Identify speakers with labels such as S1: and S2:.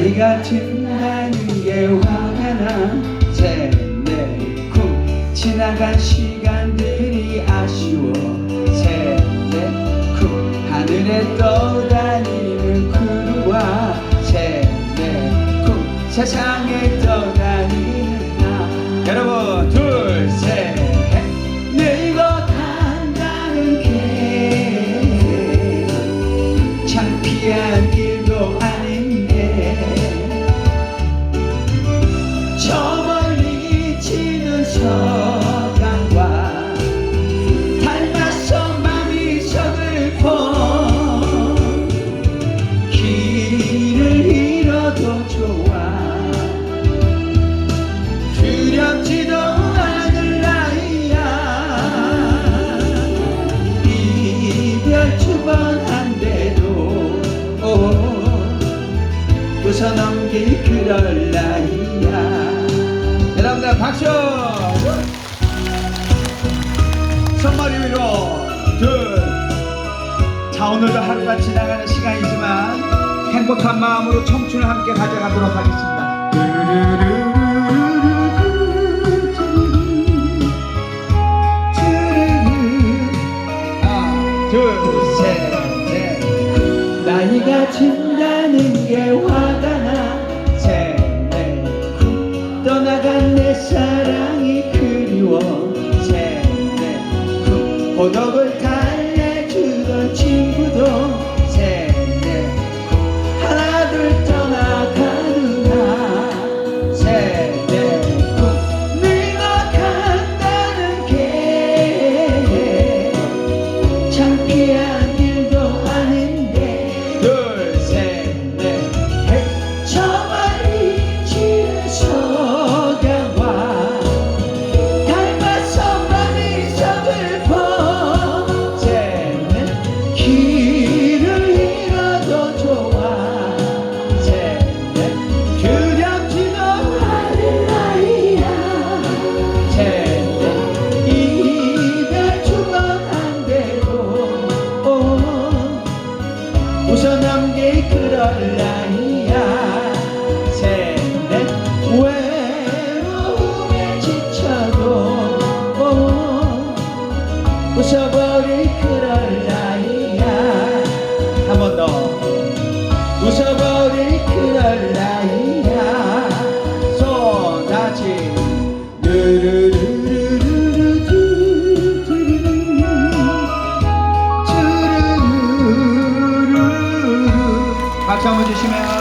S1: 나이가 든다는 게 화가 나. 셋넷쿵 지나간 시간들이 아쉬워. 셋넷쿵 하늘에 떠다니는 구루와. 셋넷쿵 세상에 이별 두번 한데도 웃어 넘길 그럴 나이야. 여러분들 박수! 손머리 위로 둘자 오늘도 하루가 지나가는 시간이지만 행복한 마음으로 청춘을 함께 가져가도록 하겠습니다 내가 진다는 그럴 나이야 박수 한번 주시면